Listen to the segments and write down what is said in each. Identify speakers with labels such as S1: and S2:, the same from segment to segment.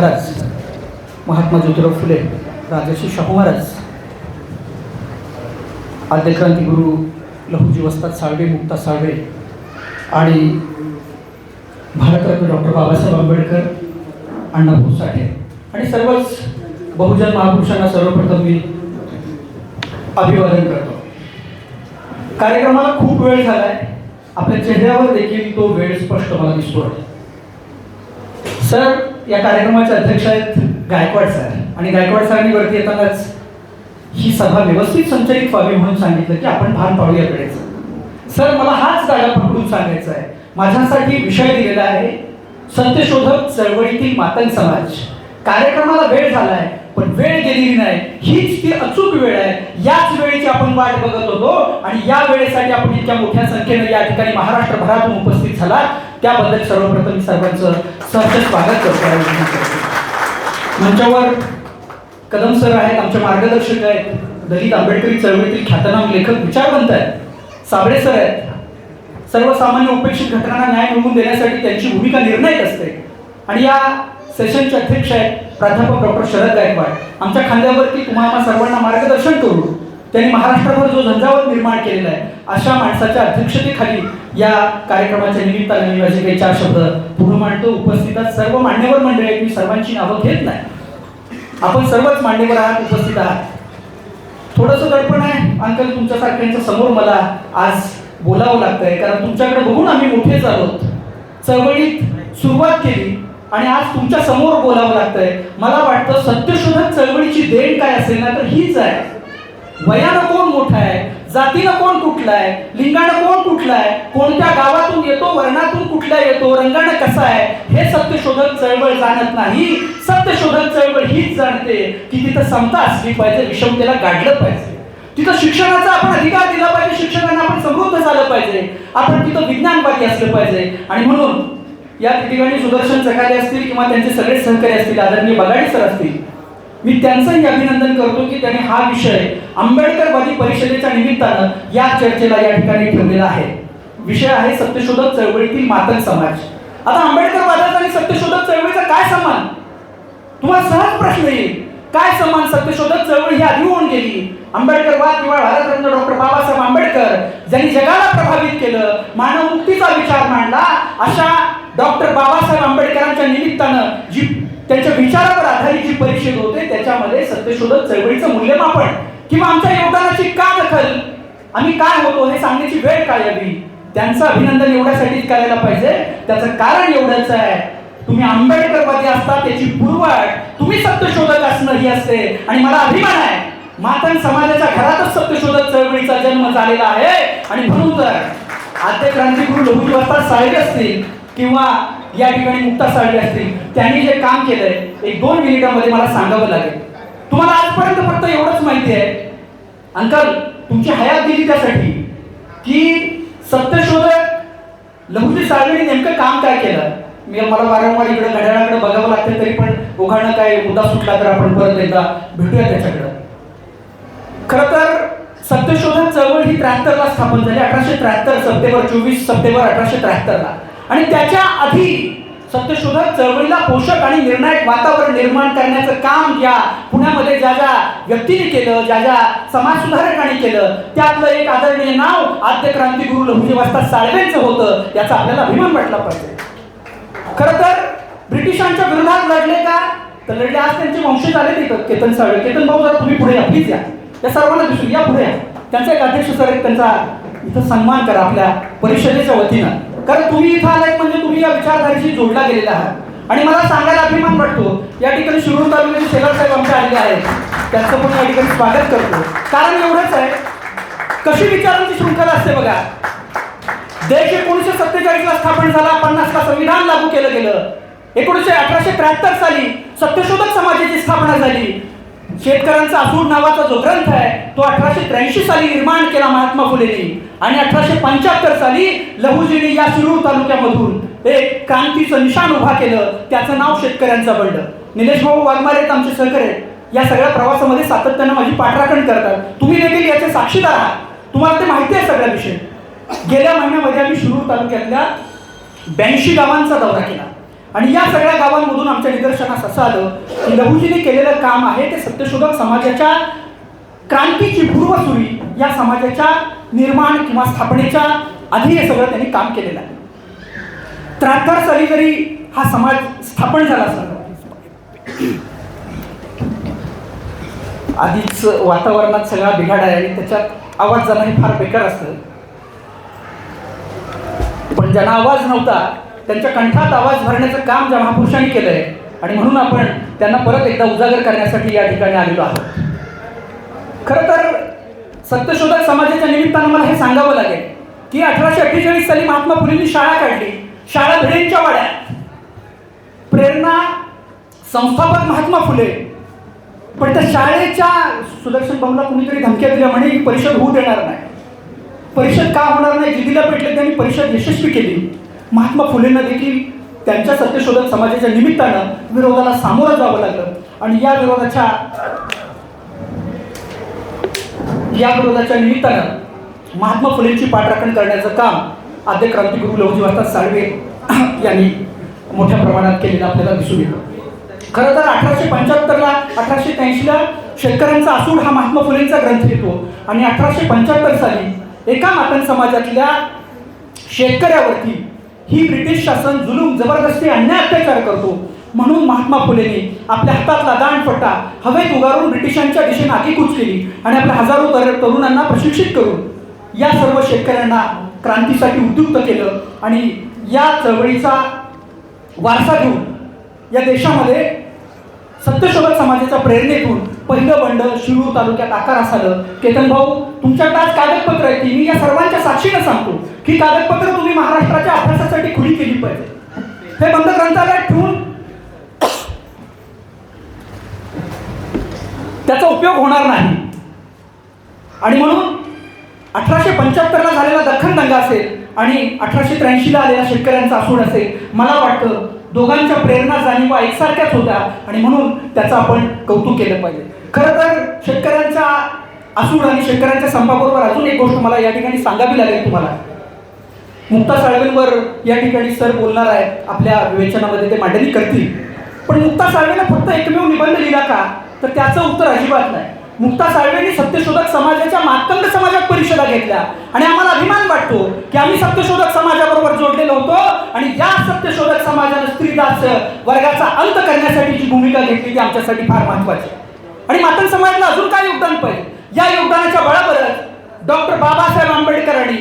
S1: महाराज महात्मा ज्योतिराव फुले राजर्षी शाहू महाराज आद्यक्रांतिगुरु लहुजी वस्ताद साळवे मुक्ता साळवे आणि भारतरत्न डॉक्टर बाबासाहेब आंबेडकर अण्णाभाऊ साठे. आणि सर्वच बहुजन महापुरुषांना सर्वप्रथम मी अभिवादन करतो. कार्यक्रमाला खूप वेळ झालाय. आपल्या चेहऱ्यावर देखील तो वेळ स्पष्ट मला दिसतो सर या कार्यक्रमाचे अध्यक्ष आहेत गायकवाड सर. आणि गायकवाड सरांनी वरती येतानाच ही सभा व्यवस्थित संचलित व्हावी म्हणून सांगितलं की आपण भान पाडूया वेळेचं. सर मला हाच जागा पकडून सांगायचा आहे. माझ्यासाठी विषय दिलेला आहे. सत्यशोधक चळवळीतील मातंग समाज. कार्यक्रमाला वेळ आहे पण वेळ गेलेली नाही. हीच ती अचूक वेळ आहे. याच वेळेची आपण वाट बघत होतो आणि या वेळेसाठी आपण इतक्या मोठ्या संख्येने या ठिकाणी महाराष्ट्रभरातून उपस्थित झाला त्याबद्दल सर्वप्रथम सर्वांचं सहज स्वागत करतो. करतो. मंचावर कदम सर आहेत आमचे मार्गदर्शक आहेत. दलित आंबेडकरी चळवळीतील ख्यातनाम लेखक विचारवंत आहेत. साबळे सर आहेत. सर्वसामान्य उपेक्षित घटनांना न्याय मिळवून देण्यासाठी त्यांची भूमिका निर्णायक असते. आणि या सेशनचे अध्यक्ष आहेत. प्राध्यापक डॉक्टर शरद गायकवाड. आमच्या खांद्यावरती तुम्हाला सर्वांना मार्गदर्शन करू त्यांनी महाराष्ट्रावर जो झंझावत निर्माण केलेला आहे अशा माणसाच्या अध्यक्षतेखाली या कार्यक्रमाच्या निमित्ताने मी माझे काही चार शब्द पुढे मांडतो. उपस्थितात सर्व मान्यवर मंडळी आहेत. मी सर्वांची नावं घेत नाही. आपण सर्वच मान्यवर आहात उपस्थित आहात. थोडंसं दडपण आहे. अंकल तुमच्यासारख्यांच्या समोर मला आज बोलावं लागतंय. कारण तुमच्याकडे बघून आम्ही मोठे झालो. चळवळीत सुरुवात केली. आणि आज तुमच्यासमोर बोलावं लागतंय. मला वाटतं सत्यशोधक चळवळीची देण काय असेल ना तर हीच आहे. वयानं कोण मोठा आहे? जातीनं कोण कुठला आहे? लिंगानं कोण कुठला आहे? कोणत्या गावातून येतो वर्णातून कुठला येतो रंगानं कसा आहे? हे सत्यशोधक चळवळ जाणत नाही. सत्यशोधक चळवळ हीच जाणते की तिथं समता असली पाहिजे विषमतेला गाडलं पाहिजे. तिथं शिक्षणाचा आपण अधिकार दिला पाहिजे शिक्षकांना आपण समृद्ध झालं पाहिजे. आपण तिथं विज्ञानवादी असलं पाहिजे. आणि म्हणून या ठिकाणी सुदर्शन चकाले असतील किंवा त्यांचे सगळे सहकारी असतील आदरणीय बगाडे सर असतील मी त्यांचंही अभिनंदन करतो की त्यांनी हा विषय आंबेडकरवादी परिषदेच्या निमित्तानं या चर्चेला या ठिकाणी ठेवलेला आहे. विषय आहे सत्यशोधक चळवळीतील मातक समाज. आता आंबेडकरवादाचा आणि सत्यशोधक चळवळीचा काय समान तुम्हाला सहज प्रश्न येईल. काय समान सत्यशोधक चळवळ ही आधी होऊन गेली. आंबेडकरवाद किंवा भारतरत्न डॉक्टर बाबासाहेब आंबेडकर ज्यांनी जगाला प्रभावित केलं मानव मुक्तीचा विचार मांडला अशा डॉक्टर बाबासाहेब आंबेडकरांच्या निमित्तानं जी त्यांच्या विचारावर आधारित जी परिषद होते त्याच्यामध्ये सत्यशोधक चळवळीचं मूल्यमापन किंवा आमच्या योगदानाची का दखल आम्ही काय होतो हे सांगण्याची वेळ काय यावी त्यांचं अभिनंदन एवढ्यासाठीच करायला पाहिजे. त्याचं कारण एवढंच आहे तुम्ही आंबेडकरवादी असता त्याची पूर्वट तुम्ही सत्यशोधक असणं ही असते. आणि मला अभिमान आहे मातंग समाजाच्या घरातच सत्यशोधक चळवळीचा जन्म झालेला आहे. आणि म्हणून तर आद्य क्रांतीगुरु लघुजी वस्ताद असतील किंवा या ठिकाणी मुक्ता साळवे असतील त्यांनी जे काम केलंय एक दोन मिनिटांमध्ये मला सांगावं लागेल. तुम्हाला आजपर्यंत फक्त एवढंच माहिती आहे. अंकल तुमची हयात दिली त्यासाठी की सत्यशोधक लघुजी साळवेने नेमकं काम काय केलं? मी मला वारंवार इकडे घड्याळाकडे बघावं लागतं तरी पण उघडणं काय मुद्दा सुटला तर आपण परत एकदा भेटूया त्याच्याकडं. खरं तर सत्यशोधक चळवळ ही त्र्याहत्तरला स्थापन झाली अठराशे त्र्याहत्तर सप्टेंबर चोवीस सप्टेंबर अठराशे त्र्याहत्तरला. आणि त्याच्या आधी सत्यशोधक चळवळीला पोषक आणि निर्णायक वातावरण निर्माण करण्याचं काम या पुण्यामध्ये ज्या ज्या व्यक्तीने केलं ज्या ज्या समाजसुधारकांनी केलं त्यातलं एक आदरणीय नाव आद्य क्रांतीगुरु लहुजी वाजता साळवेंचं होतं याचा आपल्याला अभिमान वाटला पाहिजे. खरं तर ब्रिटिशांच्या विरोधात लढले का? तर लढले आज त्यांचे वंशज आले तिथं केतन साळवे. केतन भाऊ जर तुम्ही पुढे या. या सर्वांना दिसू या पुढे. त्यांचा एक अध्यक्ष सर एक त्यांचा इथं सन्मान करा आपल्या परिषदेच्या वतीनं. कारण तुम्ही इथं आलात म्हणजे तुम्ही या विचारधारेशी जोडला गेलेला आहात. आणि मला सांगायला अभिमान वाटतो या ठिकाणी शिरूर तालुक्याचे शेलार साहेब आमचे आलेले आहेत. त्यांचं पण या ठिकाणी स्वागत करतो. कारण एवढंच आहे कशी विचारांची शृंखला असते बघा. देश एकोणीसशे सत्तेचाळीस ला स्थापन झाला पन्नासला संविधान लागू केलं गेलं. एकोणीसशे अठराशे त्र्याहत्तर साली सत्यशोधक समाजाची स्थापना झाली. शेतकऱ्यांचा असूड नावाचा जो ग्रंथ आहे तो अठराशे त्र्याऐंशी साली निर्माण केला महात्मा फुलेंनी. आणि अठराशे पंच्याहत्तर साली लहुजीने या शिरूर तालुक्यामधून एक क्रांतीचं निशाण उभा केलं. त्याचं नाव शेतकऱ्यांचं बनलं निलेश भाऊ वाघमारे आहेत आमचे सहकारी आहेत. या सगळ्या प्रवासामध्ये सातत्यानं माझी पाठराखण करतात. तुम्ही देखील याचे साक्षीदार आहात. तुम्हाला ते माहिती आहे सगळ्या विषय. गेल्या महिन्यामध्ये आम्ही शिरूर तालुक्यातल्या ब्याऐंशी गावांचा दौरा केला. आणि या सगळ्या गावांमधून आमच्या निदर्शनास असं आलं की लघुजीने केलेलं काम आहे ते सत्यशोधक समाजाच्या क्रांतीची पूर्वसुरी या समाजाच्या निर्माण किंवा स्थापनेच्या आधी हे सगळं त्यांनी काम केलेलं आहे. त्र्याहत्तर साली जरी हा समाज स्थापन झाला असला आधीच वातावरणात सगळा बिघाड आहे आणि त्याच्यात आवाज जाणं हे फार बेकार असतं. पण ज्यांना आवाज नव्हता त्यांच्या कंठात आवाज भरण्याचं काम ज्या महापुरुषांनी केलं आहे आणि म्हणून आपण त्यांना परत एकदा उजागर करण्यासाठी या ठिकाणी आलेलो आहोत. खरं तर सत्यशोधक समाजाच्या निमित्तानं मला हे सांगावं लागेल की अठराशे अठ्ठेचाळीस साली महात्मा फुलेंनी शाळा काढली. शाळा भिडेंच्या वाड्यात. प्रेरणा संस्थापक महात्मा फुले. पण त्या शाळेच्या सुदर्शन भाऊला कुणीतरी धमक्या दिल्या म्हणे ही परिषद होऊ देणार नाही. परिषद का होणार नाही? जिद्दीला पेटले त्यांनी परिषद यशस्वी केली. महात्मा फुलेंना देखील त्यांच्या सत्यशोधक समाजाच्या निमित्तानं विरोधाला सामोरं जावं लागलं. आणि या विरोधाच्या या विरोधाच्या निमित्तानं महात्मा फुलेंची पाठराखण करण्याचं काम आद्य क्रांतिगुरू लवजी वाहतात साळवे यांनी मोठ्या प्रमाणात केलेलं आपल्याला दिसून येतं. खरं तर अठराशे पंच्याहत्तरला अठराशे त्र्याऐंशीला शेतकऱ्यांचा आसूड हा महात्मा फुलेंचा ग्रंथ येतो. आणि अठराशे पंच्याहत्तर साली एका मातन समाजातल्या शेतकऱ्यावरती ही ब्रिटिश शासन जुलूम जबरदस्ती अन्याय अत्याचार करतो. म्हणून महात्मा फुलेंनी आपल्या हातातला दांडपट्टा हवेत उगारून ब्रिटिशांच्या दिशेने आगीकूच केली आणि आपल्या हजारो तरुणांना प्रशिक्षित करून या सर्व शेतकऱ्यांना क्रांतीसाठी उद्युक्त केलं आणि या चळवळीचा वारसा घेऊन या देशामध्ये सत्यशोधक समाजाच्या प्रेरणेतून पहिलं बंड शिरूर तालुक्यात आकारास आलं केतन भाऊ तुमच्याकडे आज कागदपत्र आहेत मी या सर्वांच्या साक्षीनं सांगतो की कागदपत्र तुम्ही महाराष्ट्राच्या अभ्यासासाठी खुली केली पाहिजे हे बंद ग्रंथालयात ठेवून त्याचा उपयोग होणार नाही. आणि म्हणून अठराशे पंच्याहत्तरला झालेला दख्खन दंगा असेल आणि अठराशे त्र्याऐंशीला आलेला शेतकऱ्यांचा असूड असेल मला वाटतं दोघांच्या प्रेरणा जाणीवा एकसारख्याच होत्या आणि म्हणून त्याचं आपण कौतुक केलं पाहिजे. खरं तर शेतकऱ्यांच्या असूड आणि शेतकऱ्यांच्या संपाबरोबर अजून एक गोष्ट मला या ठिकाणी सांगावी लागेल तुम्हाला. मुक्ता साळवेंवर या ठिकाणी सर बोलणार आहे आपल्या विवेचनामध्ये ते मांडणी करतील. पण मुक्ता साळवेनं फक्त एकमेव निबंध लिहिला का? तर त्याचं उत्तर अजिबात नाही. मुक्ता साळवेंनी सत्यशोधक समाजाच्या मातंग समाजात परिषदा घेतल्या. आणि आम्हाला अभिमान वाटतो की आम्ही सत्यशोधक समाजाबरोबर जोडलेलो होतो आणि या सत्यशोधक समाजानं स्त्रीदास वर्गाचा अंत करण्यासाठी जी भूमिका घेतली ती आमच्यासाठी फार महत्वाची आहे. आणि मातंग समाजाला अजून काय योगदान पाहिजे? या योगदानाच्या बळावरच डॉक्टर बाबासाहेब आंबेडकरांनी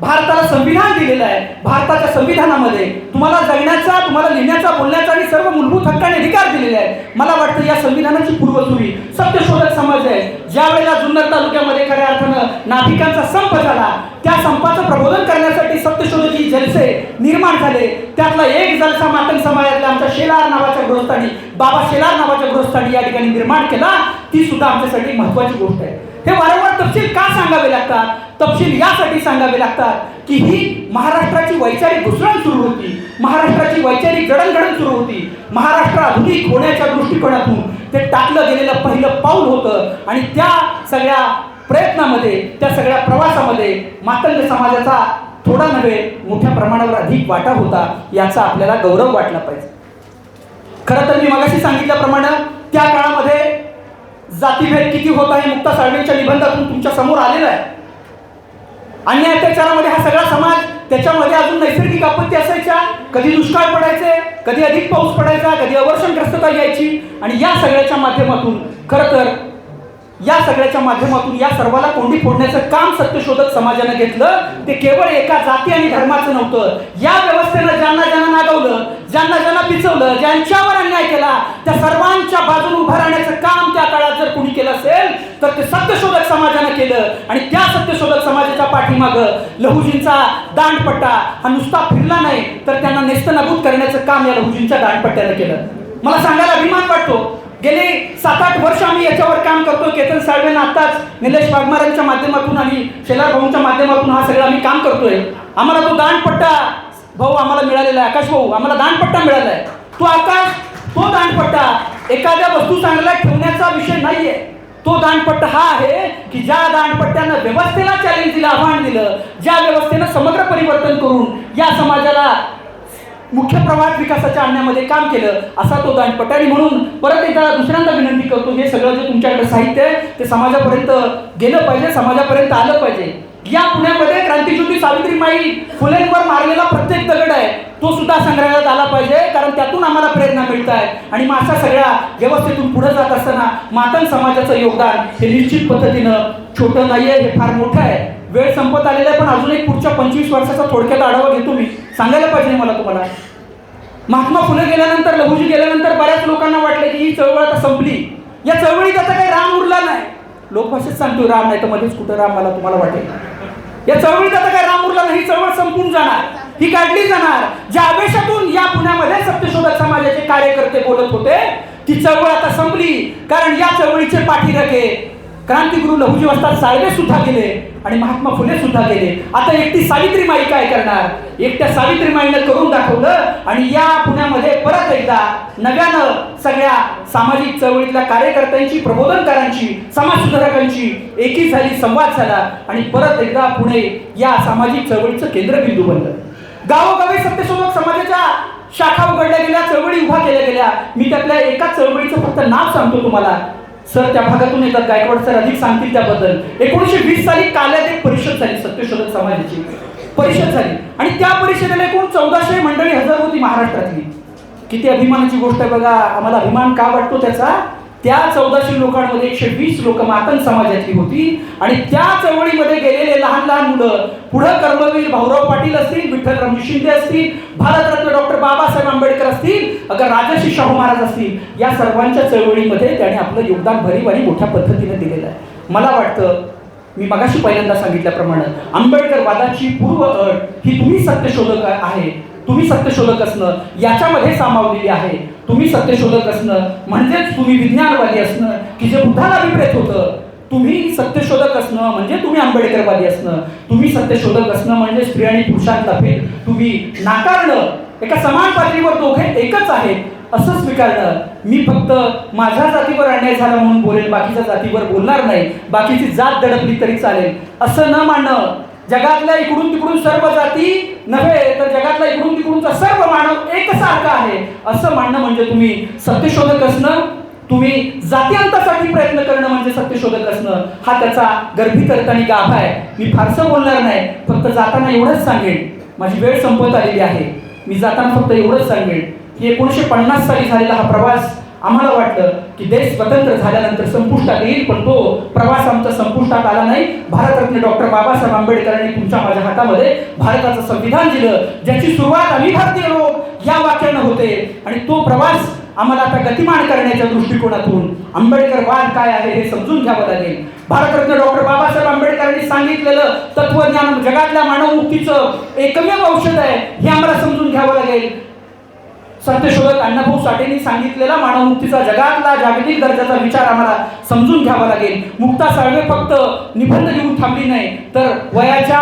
S1: भारताला संविधान दिलेलं आहे. भारताच्या संविधानामध्ये तुम्हाला जगण्याचा तुम्हाला लिहिण्याचा बोलण्याचा आणि सर्व मूलभूत हक्काने अधिकार दिलेले आहे मला वाटतं या संविधानाची पूर्वसुरी सत्यशोधक समाज आहे. ज्या वेळेला जुन्नर तालुक्यामध्ये खऱ्या अर्थानं नाभिकांचा संप झाला त्या संपाचं प्रबोधन करण्यासाठी सत्यशोधकी जलसे निर्माण झाले. त्यातला एक जलसा मातंग समाजातल्या आमच्या शेलार नावाच्या गृहस्थानी बाबा शेलार नावाच्या गृहस्थानी या ठिकाणी निर्माण केला ती सुद्धा आमच्यासाठी महत्वाची गोष्ट आहे. हे वारंवार तपशील का सांगावे लागतात? तपशील यासाठी सांगावे लागतात की ही महाराष्ट्राची वैचारिक घुसळण सुरू होती. महाराष्ट्राची वैचारिक जडणघडण सुरू होती. महाराष्ट्र आधुनिक होण्याच्या दृष्टिकोनातून ते टाकलं गेलेलं पहिलं पाऊल होतं आणि त्या सगळ्या प्रयत्नामध्ये त्या सगळ्या प्रवासामध्ये मातंग समाजाचा थोडा नव्हे मोठ्या प्रमाणावर अधिक वाटा होता याचा आपल्याला गौरव वाटला पाहिजे. खरं तर मी मगाशी सांगितल्याप्रमाणे त्या काळामध्ये जातीभेद किती होता हे मुक्ता साळवेंच्या निबंधातून तुमच्यासमोर आलेलं आहे. आणि अत्याचारामध्ये हा सगळा समाज त्याच्यामध्ये अजून नैसर्गिक आपत्ती असायच्या. कधी दुष्काळ पडायचे कधी अधिक पाऊस पडायचा कधी अवर्षणग्रस्तता यायची. आणि या सगळ्याच्या माध्यमातून खरं तर या सगळ्याच्या माध्यमातून या सर्वाला कोंडी फोडण्याचं काम सत्यशोधक समाजानं घेतलं. ते केवळ एका जाती आणि धर्माचं नव्हतं. या व्यवस्थेनं ज्यांना ज्यांना नागवलं ज्यांना ज्यांना पिचवलं ज्यांच्यावर अन्याय केला त्या सर्वांच्या बाजूने उभं राहण्याचं काम त्या काळात जर कुणी केलं असेल तर ते सत्यशोधक समाजानं केलं. आणि त्या सत्यशोधक समाजाच्या पाठीमागं लहुजींचा दांडपट्टा हा नुसता फिरला नाही तर त्यांना नेस्तनाबूत करण्याचं काम या लहुजींच्या दांडपट्ट्यानं केलं. मला सांगायला अभिमान वाटतो. गेले सात आठ वर्ष आम्ही याच्यावर काम करतो केतन साळवेनं आताच निलेश वाघमारांच्या माध्यमातून आणि शेलार भाऊंच्या माध्यमातून हा सगळं आम्ही काम करतोय. आम्हाला तो दांडपट्टा भाऊ आम्हाला मिळालेला आहे. आकाश भाऊ आम्हाला दांडपट्टा मिळाला आहे. तो आकाश तो दांडपट्टा एखाद्या वस्तू चांगल्या ठेवण्याचा विषय नाहीये. तो दांडपट्टा हा आहे की ज्या दांडपट्ट्यानं व्यवस्थेला चॅलेंज दिलं आव्हान दिलं ज्या व्यवस्थेनं समग्र परिवर्तन करून या समाजाला मुख्य प्रवाहात विकासाच्या आणण्यामध्ये काम केलं असा तो दांडपट आणि म्हणून परत एकदा दुसऱ्यांदा विनंती करतो. हे सगळं जे तुमच्याकडे साहित्य आहे ते समाजापर्यंत गेलं पाहिजे समाजापर्यंत आलं पाहिजे. या पुण्यामध्ये क्रांतिज्योती सावित्रीमाई फुलेंवर मारलेला प्रत्येक दगड आहे तो सुद्धा संग्रहालयात आला पाहिजे कारण त्यातून आम्हाला प्रेरणा मिळत आहे. आणि मग अशा सगळ्या व्यवस्थेतून पुढे जात असताना मातन समाजाचं योगदान हे निश्चित पद्धतीनं छोटं नाहीये हे फार मोठं आहे. वेळ संपत आलेला आहे पण अजून एक पुढच्या पंचवीस वर्षाचा थोडक्यात आढावा घेतो मी. सांगायला पाहिजे मला तुम्हाला. महात्मा फुले गेल्यानंतर लघुजी गेल्यानंतर बऱ्याच लोकांना वाटलं की ही चळवळ आता संपली. या चळवळीत आता काही राम उरला नाही. लोकभाषेत सांगतो राम नाही तर मध्येच कुठं राम मला तुम्हाला वाटेल? या चळवळीत आता काय राम उरला नाही ही चळवळ संपून जाणार. ही काढली जाणार. ज्या आवेशातून या पुण्यामध्ये सत्यशोधक समाजाचे कार्यकर्ते बोलत होते ती चळवळ आता संपली. कारण या चळवळीचे पाठीराखे क्रांतीगुरु लहुजी वस्ताद साळवे सुद्धा गेले आणि महात्मा फुले सुद्धा गेले. आता एकटी सावित्रीमाई काय करणार? एकट्या सावित्रीमाईनं करून दाखवलं आणि या पुण्यामध्ये परत एकदा नव्यानं सगळ्या सामाजिक चळवळीतल्या कार्यकर्त्यांची प्रबोधनकारांची समाजसुधारकांची एकी झाली संवाद झाला आणि परत एकदा पुणे या सामाजिक चळवळीचं केंद्रबिंदू बनलं. गावोगावी सत्यशोधक समाजाच्या शाखा उघडल्या गेल्या चळवळी उभा केल्या गेल्या. मी त्यातल्या एका चळवळीचं फक्त नाव सांगतो तुम्हाला. सर त्या भागातून येतात गायकवाड सर अधिक सांगतील त्याबद्दल. एकोणीशे वीस साली काल्यात एक परिषद झाली सत्यशोधक समाजाची. परिषद झाली. आणि त्या परिषदेला एकूण चौदाशे मंडळी हजर होती महाराष्ट्रातली. किती अभिमानाची गोष्ट आहे बघा. आम्हाला अभिमान का वाटतो त्याचा? त्या चौदाशे लोकांमध्ये एकशे वीस लोक मातन समाजातली होती. आणि त्या चळवळीमध्ये गेलेले लहान लहान मुलं पुढं कर्मवीर भाऊराव पाटील असतील विठ्ठलरामजी शिंदे असतील भारतरत्न डॉक्टर बाबासाहेब आंबेडकर असतील अगर राजर्षी शाहू महाराज असतील या सर्वांच्या चळवळीमध्ये त्याने आपलं योगदान भरीव आणि मोठ्या पद्धतीने दिलेलं आहे. मला वाटतं मी मगाशी पहिल्यांदा सांगितल्याप्रमाणे आंबेडकर वादाची पूर्व अट ही तुम्ही सत्यशोधक आहे तुम्ही सत्यशोधक असणं याच्यामध्ये सामावलेली आहे. तुम्ही सत्यशोधक असणं म्हणजेच तुम्ही विज्ञानवादी असणं की जे बुद्धाला अभिप्रेत होतं. तुम्ही सत्यशोधक असणं म्हणजे तुम्ही आंबेडकरवादी असणं. तुम्ही सत्यशोधक असणं म्हणजे स्त्री आणि पुरुषांचा भेद. तुम्ही नाकारणं एका समान पातळीवर दोघे एकच आहेत असं स्वीकारणं. मी फक्त माझ्या जातीवर अन्याय झाला म्हणून बोलेल बाकीच्या जातीवर बोलणार नाही. बाकीची जात दडपली तरी चालेल. असं न मानणं. जगातल्या इकडून तिकडून सर्व जाती नव्हे तुमचा सर्व मानव एकसारखा आहे. असं मानणं म्हणजे तुम्ही सत्यशोधक असणं तुम्ही जातीअंतासाठी प्रयत्न करणं म्हणजे सत्यशोधक असणं. हा त्याचा गर्भित अर्थ आणि गाभा आहे. मी फारसं बोलणार नाही फक्त जाताना एवढंच सांगेन. माझी वेळ संपत आलेली आहे. मी जाताना फक्त एवढंच सांगेन. की एकोणीसशे पन्नास साली झालेला हा प्रवास आम्हाला वाटलं की देश स्वतंत्र झाल्यानंतर संपुष्टात येईल पण तो प्रवास आमचा संपुष्टात आला नाही. भारतरत्न डॉक्टर बाबासाहेब आंबेडकरांनी तुमच्या माझ्या हातामध्ये भारताचं संविधान दिलं ज्याची सुरुवात आम्ही भारतीय लोक या वाक्यानं होते. आणि तो प्रवास आम्हाला आता गतिमान करण्याच्या दृष्टिकोनातून आंबेडकर वाद काय आहे हे समजून घ्यावं लागेल. भारतरत्न डॉक्टर बाबासाहेब आंबेडकरांनी सांगितलेलं तत्वज्ञान जगातल्या मानवमुक्तीचं एकमेव औषध आहे हे आम्हाला समजून घ्यावं लागेल. सत्यशोधक अण्णाभाऊ साठेंनी सांगितलेला मानवमुक्तीचा जगातला जागतिक दर्जाचा विचार आम्हाला समजून घ्यावा लागेल. मुक्ता साळवे फक्त निबंध लिहून थांबली नाही तर वयाच्या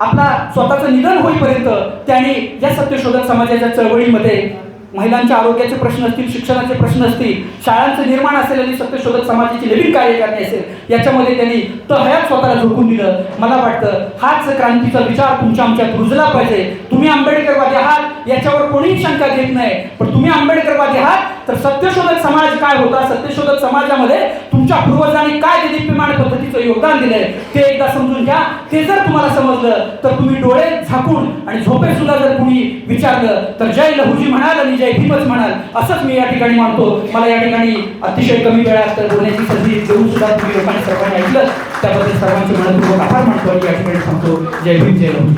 S1: आपला स्वतःचं निधन होईपर्यंत त्याने या सत्यशोधक समाजाच्या चळवळीमध्ये महिलांच्या आरोग्याचे प्रश्न असतील शिक्षणाचे प्रश्न असतील शाळांचं निर्माण असेल आणि सत्यशोधक समाजाची नवीन कार्य करणे असेल याच्यामध्ये त्यांनी तहयात स्वतःला झोकून दिलं. मला वाटतं हाच क्रांतीचा विचार तुमच्या आमच्यात रुजला पाहिजे. तुम्ही आंबेडकरवादी आहात याच्यावर कोणीही शंका घेत नाही. पण तुम्ही आंबेडकरवादी आहात तर सत्यशोधक समाज काय होता? सत्यशोधक समाजामध्ये तुमच्या पूर्वजांनी काय दिदीप्यमान पद्धतीचं योगदान दिलंय? ते एकदा समजून घ्या. ते जर तुम्हाला समजलं तर तुम्ही डोळे झाकून आणि झोपे सुद्धा जर कुणी विचारलं तर जय लहुजी म्हणाल आणि जय भीमच म्हणाल. असंच मी या ठिकाणी मानतो. मला या ठिकाणी अतिशय कमी वेळात बोलण्याची संधी देऊन सुद्धा तुम्ही लोकांनी सर्वांनी ऐकलं. त्याबद्दल सर्वांचे मनपूर्वक आभार मानतो आणि या ठिकाणी सांगतो जय भीम जय लहुजी.